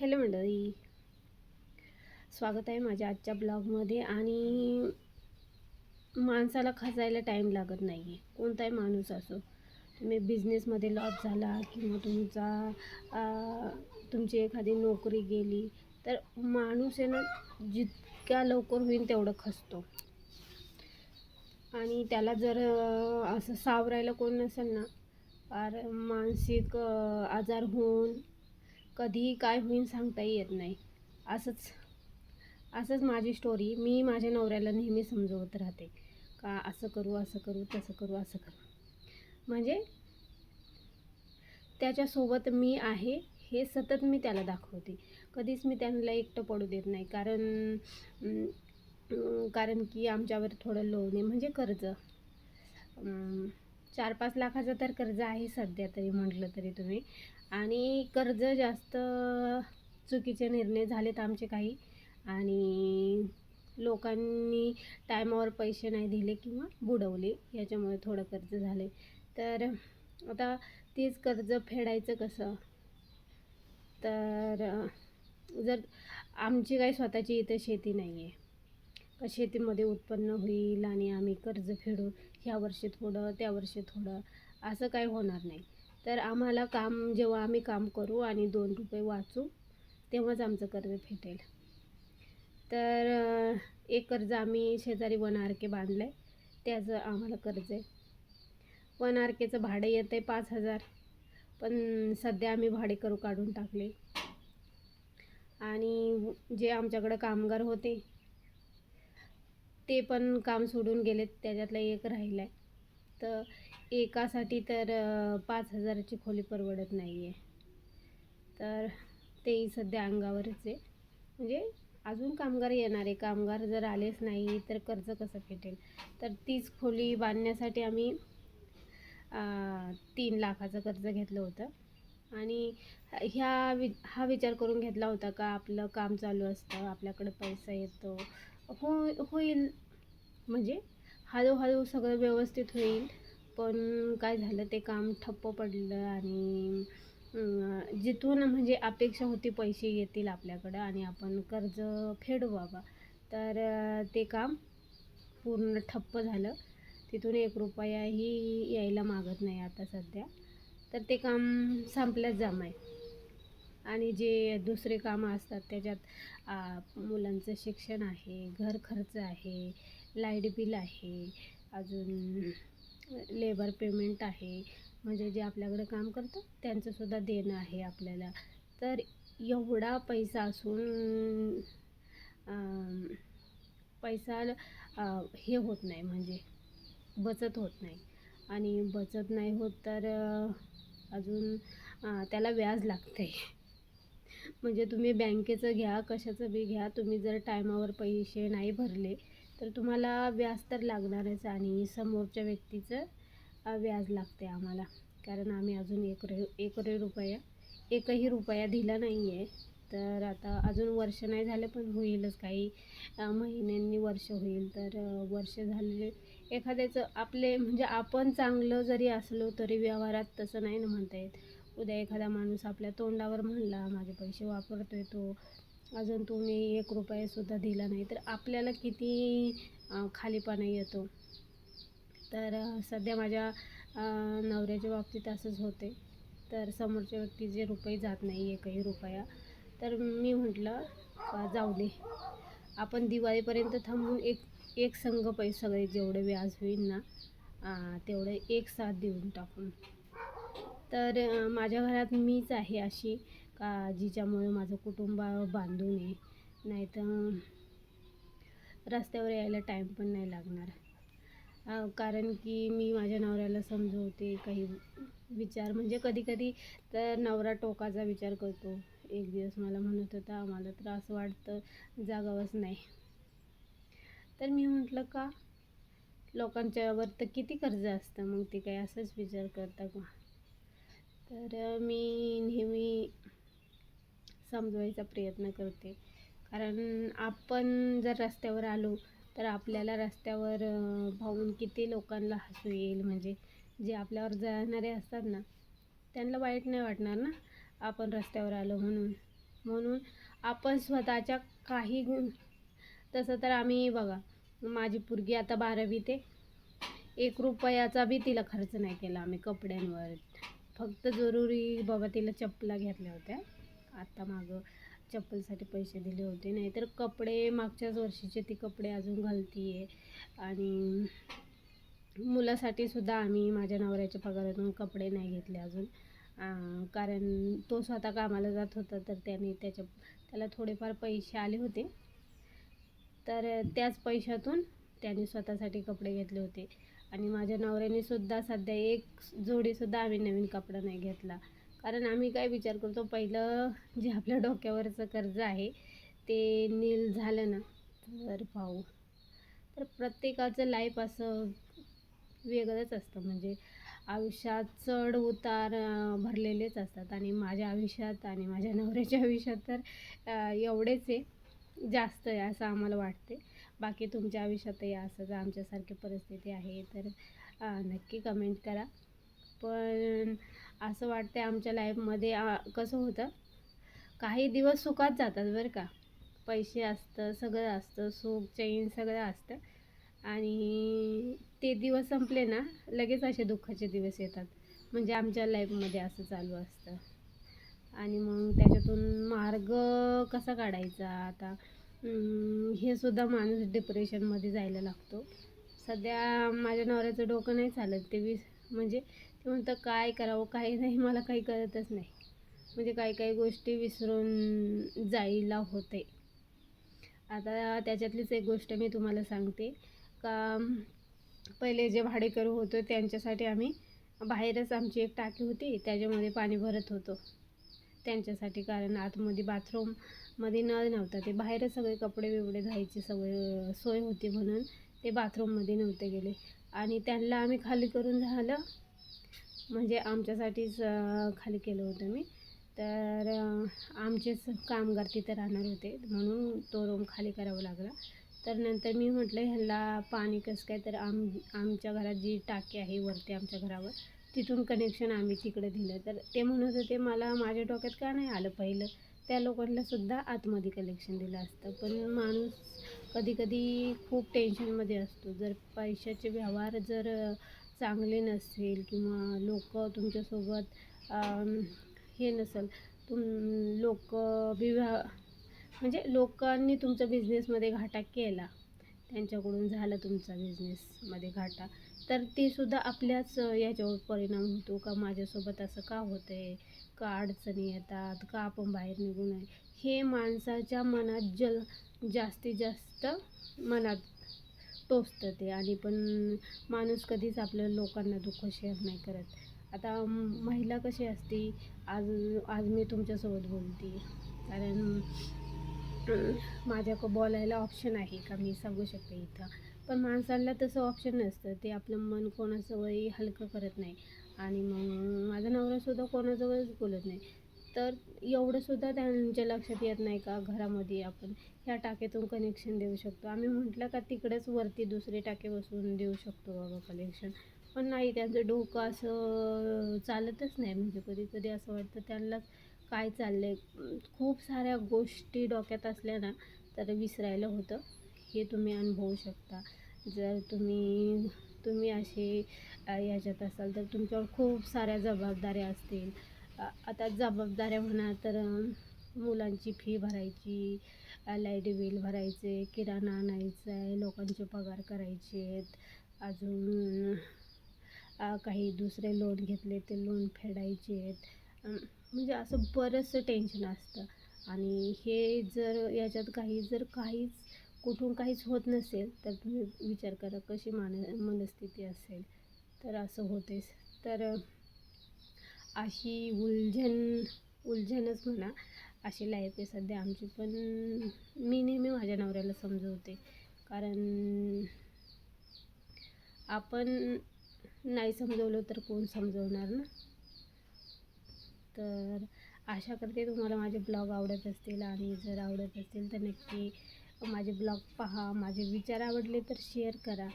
Hello मंडळी. स्वागत आहे माझ्या आजच्या ब्लॉगमध्ये आणि माणसाला खचायला टाईम लागत नाही आहे कोणताही माणूस असो तुम्ही बिझनेसमध्ये लॉस झाला किंवा तुमचा तुमची एखादी नोकरी गेली तर माणूस आहे ना जितक्या लवकर होईल तेवढं खचतो. आणि त्याला जर असं सावरायला कोण नसेल ना फार मानसिक आजार होऊन कधीही काय होईन सांगता येत नाही. असंच असंच माझी स्टोरी मी माझ्या नवऱ्याला नेहमी समजवत राहते. का असं करू असं करू तसं करू असं करू. म्हणजे त्याच्यासोबत मी आहे हे सतत मी त्याला दाखवते. कधीच मी त्यांना एकटं पडू देत नाही. कारण कारण की आमच्यावर थोडं लोन आहे म्हणजे कर्ज. चार पाच लाखाचं तर कर्ज आहे सध्या तरी म्हटलं तरी तुम्ही. आणि कर्ज जास्त चुकीचे निर्णय झालेत आमचे काही. आणि लोकांनी टायमावर पैसे नाही दिले किंवा बुडवले याच्यामुळे थोडं कर्ज झाले. तर आता तेच कर्ज फेडायचं कसं? तर जर आमची काही स्वतःची इथं शेती नाही आहे का शेतीमध्ये उत्पन्न होईल आणि आम्ही कर्ज फेडू? ह्या वर्षी थोडं त्या वर्षी थोडं असं काही होणार नाही. तर आम्हाला काम जेव्हा आम्ही काम करू आणि दोन रुपये वाचू तेव्हाच आमचं कर्ज फेटेल तर एक कर्ज आम्ही शेजारी वन आर के बांधलं आहे त्याचं आम्हाला कर्ज आहे. वन आर केचं भाडं येतं आहे पाच हजार पण सध्या आम्ही भाडेकरू काढून टाकले. आणि जे आमच्याकडं कामगार होते ते पण काम सोडून गेलेत त्याच्यातला एक राहिला आहे तर एकासाठी तर पाच हजाराची खोली परवडत नाही आहे तर तेही सध्या अंगावरच आहे. म्हणजे अजून कामगार येणार आहे. कामगार जर आलेच नाही तर कर्ज कसं फेटेल तर तीच खोली बांधण्यासाठी आम्ही तीन लाखाचं कर्ज घेतलं होतं. आणि ह्या वि हा विचार करून घेतला होता का आपलं काम चालू असतं आपल्याकडे पैसा येतो हो होईल. म्हणजे हळूहळू सगळं व्यवस्थित होईल. पण काय झालं ते काम ठप्प पडलं आणि जिथून म्हणजे अपेक्षा होती पैसे येतील आपल्याकडं आणि आपण कर्ज फेडू बाबा तर ते काम पूर्ण ठप्प झालं. तिथून एक रुपयाही यायला मागत नाही आता सध्या. तर ते काम संपल्याच जाम आहे. आणि जे दुसरे कामं असतात त्याच्यात मुलांचं शिक्षण आहे घर खर्च आहे लाइट बिल आहे अजून लेबर पेमेंट आहे म्हणजे जे आपल्याकडे काम करतात त्यांचंसुद्धा देणं आहे आपल्याला. तर एवढा पैसा असून पैसा हे होत नाही म्हणजे बचत होत नाही. आणि बचत नाही होत तर अजून त्याला व्याज लागते म्हणजे तुम्ही बँकेचं घ्या कशाचं बी घ्या तुम्ही जर टायमावर पैसे नाही भरले तर तुम्हाला व्याज तर लागणारच आणि समोरच्या व्यक्तीचं व्याज लागते आम्हाला. कारण आम्ही अजून एक रे एक रे रुपया एकही रुपया दिला नाही आहे तर आता अजून वर्ष नाही झालं पण होईलच काही. महिन्यांनी वर्ष होईल तर वर्ष झालेले. एखाद्याचं आपले म्हणजे आपण चांगलं जरी असलो तरी व्यवहारात तसं नाही ना म्हणता येत. उद्या एखादा माणूस आपल्या तोंडावर म्हणला माझे पैसे वापरतोय तो अजून तुम्ही एक रुपयासुद्धा दिला नाही. तर आपल्याला किती खालीपणा येतो. तर सध्या माझ्या नवऱ्याच्या बाबतीत असंच होते. तर समोरच्या व्यक्तीचे रुपये जात नाही एकही रुपया तर मी म्हटलं जाऊ दे. आपण दिवाळीपर्यंत थांबून एक एक संघ पैसे सगळे जेवढे व्याज होईल ना तेवढे एक साथ देऊन टाकून. तर माझ्या घरात मीच आहे अशी का जिच्यामुळे माझं कुटुंब बांधून आहे. नाहीतर रस्त्यावर यायला टाईम पण नाही लागणार. कारण की मी माझ्या नवऱ्याला समजवते काही विचार म्हणजे कधी कधी तर नवरा टोकाचा विचार करतो. एक दिवस मला म्हणत होता आम्हाला त्रास वाटतं जागावंच नाही. तर मी म्हटलं का? लोकांच्यावर तर किती कर्ज असतं मग ते काही असंच विचार करता का? तर मी नेहमी समजवायचा प्रयत्न करते. कारण आपण जर रस्त्यावर आलो तर आपल्याला रस्त्यावर पाहून किती लोकांना हसू येईल. म्हणजे जे आपल्यावर जाणारे असतात ना त्यांना वाईट नाही वाटणार ना आपण रस्त्यावर आलो म्हणून. म्हणून आपण स्वतःच्या काही गुण तसं तर आम्ही बघा माझी पोरगी आता बारावी ते एक रुपयाचा बी तिला खर्च नाही केला आम्ही कपड्यांवर. फक्त जरुरी बाबा तिला चपला घेतल्या होत्या. आता मागं चप्पलसाठी पैसे दिले होते. नाहीतर कपडे मागच्याच वर्षीचे ती कपडे अजून घालती आहे आणि मुलासाठी सुद्धा आम्ही माझ्या नवऱ्याच्या पगारातून कपडे नाही घेतले अजून. कारण तो स्वतः कामाला जात होता तर त्याने त्याच्या त्याला थोडेफार पैसे आले होते. तर त्याच पैशातून त्याने स्वतःसाठी कपडे घेतले होते. आणि माझ्या नवऱ्याने सुद्धा सध्या एक जोडीसुद्धा आम्ही नवीन कपडा नाही घेतला. कारण आम्ही काय विचार करतो पहिलं जे आपल्या डोक्यावरचं कर्ज आहे ते नील झालं ना तर पाहू तर प्रत्येकाचं लाईफ असं वेगळंच असतं. म्हणजे आयुष्यात चढ उतार भरलेलेच असतात. आणि माझ्या आयुष्यात आणि माझ्या नवऱ्याच्या आयुष्यात तर एवढेच आहे. जास्त आहे असं आम्हाला वाटते बाकी तुमच्या आयुष्यातही असंच आमच्यासारखी परिस्थिती आहे तर नक्की कमेंट करा. पण असं वाटते आमच्या लाईफमध्ये कसं होतं? काही दिवस सुखात जातात बरं का. पैसे असतं सगळं असतं सुख चैन सगळं असतं. आणि ते दिवस संपले ना लगेच असे दुःखाचे दिवस येतात. म्हणजे आमच्या लाईफमध्ये असं चालू असतं. आणि मग त्याच्यातून मार्ग कसा काढायचा? आता हे सुद्धा माणूस डिप्रेशनमध्ये जायला लागतो. सध्या माझ्या नवऱ्याचं डोकं नाही चालत. ते विस म्हणजे ते म्हणतं काय करावं? काही नाही मला काही कळतच नाही. म्हणजे काही काही गोष्टी विसरून जायला होते. आता त्याच्यातलीच एक गोष्ट मी तुम्हाला सांगते. का पहिले जे भाडेकरू होतो त्यांच्यासाठी आम्ही बाहेरच आमची एक टाकी होती. त्याच्यामध्ये पाणी भरत होतो. त्यांच्यासाठी कारण आतमध्ये मध्ये नळ नव्हता. ते बाहेरच सगळे कपडे बिवडे धुवायची सगळे सोय होती म्हणून ते बाथरूममध्ये नव्हते गेले. आणि त्यांना आम्ही खाली करून झालं. म्हणजे आमच्यासाठीच खाली केलं होतं मी. तर आमचेच कामगार तिथे राहणार होते. म्हणून तो रूम खाली करावा लागला. तर नंतर मी म्हटलं ह्याला पाणी कसं काय? तर आम आमच्या घरात जी टाकी आहे वरती आमच्या घरावर तिथून कनेक्शन आम्ही तिकडे दिलं. तर ते म्हणत होते मला माझ्या डोक्यात का नाही आलं पहिलं? त्या लोकांना सुद्धा आतमध्ये कलेक्शन दिलं असतं. पण माणूस कधी कधी खूप टेन्शनमध्ये असतो. जर पैशाचे व्यवहार जर चांगले नसेल किंवा लोक तुमच्यासोबत हे नसेल तुम लोक विवाह म्हणजे लोकांनी तुमच्या बिझनेसमध्ये घाटा केला. त्यांच्याकडून झाला तुमचा बिझनेसमध्ये घाटा. तर ते सुद्धा आपल्याच याच्यावर परिणाम होतो का? माझ्यासोबत असं का होतं आहे का अडचणी येतात? का आपण बाहेर निघू नये? हे माणसाच्या मनात जल जास्तीत जास्त मनात टोचतं ते. आणि पण माणूस कधीच आपल्या लोकांना दुःख शेअर नाही करत. आता महिला कशी असते? आज आज मी तुमच्यासोबत बोलते. कारण माझ्याकडं बोलायला ऑप्शन आहे का? मी सांगू शकते इथं. पण माणसाला तसं ऑप्शन नसतं. ते आपलं मन कोणाजवळही हलकं करत नाही. आणि मग माझा नवरासुद्धा कोणाजवळच बोलत नाही. तर एवढंसुद्धा त्यांच्या लक्षात येत नाही का घरामध्ये आपण. ह्या टाक्यातून कनेक्शन देऊ शकतो. आम्ही म्हटलं का तिकडेच वरती दुसरे टाके बसवून देऊ शकतो बाबा कनेक्शन पण नाही त्यांचं डोकं असं चालतच नाही. म्हणजे कधी कधी असं वाटतं त्यांनाच काय चाललं आहे खूप साऱ्या गोष्टी डोक्यात असल्या ना तर विसरायला होतं. हे तुम्ही अनुभवू शकता. जर तुम्ही तुम्ही असे याच्यात असाल तर तुमच्यावर खूप साऱ्या जबाबदाऱ्या असतील. आता जबाबदाऱ्या म्हणा तर मुलांची फी भरायची लाइट बिल भरायचे किराणा आणायचा आहे लोकांचे पगार करायचे आहेत अजून काही दुसरे लोन घेतले ते लोन फेडायचे. आहेत म्हणजे असं बरंचसं टेन्शन असतं. आणि हे जर याच्यात काही जर काहीच कुठून काहीच होत नसेल तर तुम्ही विचार करा कशी मान मनस्थिती असेल तर असं होतेच. तर अशी उलझन उलझनच म्हणा अशी लाईफ आहे सध्या आमची. पण मी नेहमी माझ्या नवऱ्याला समजवते. कारण आपण नाही समजवलं तर कोण समजवणार ना? तर आशा करते तुम्हाला माझे ब्लॉग आवडत असतील आणि जर आवडत असतील तर नक्की माझे ब्लॉग पहा माझे विचार आवडले तर शेअर करा.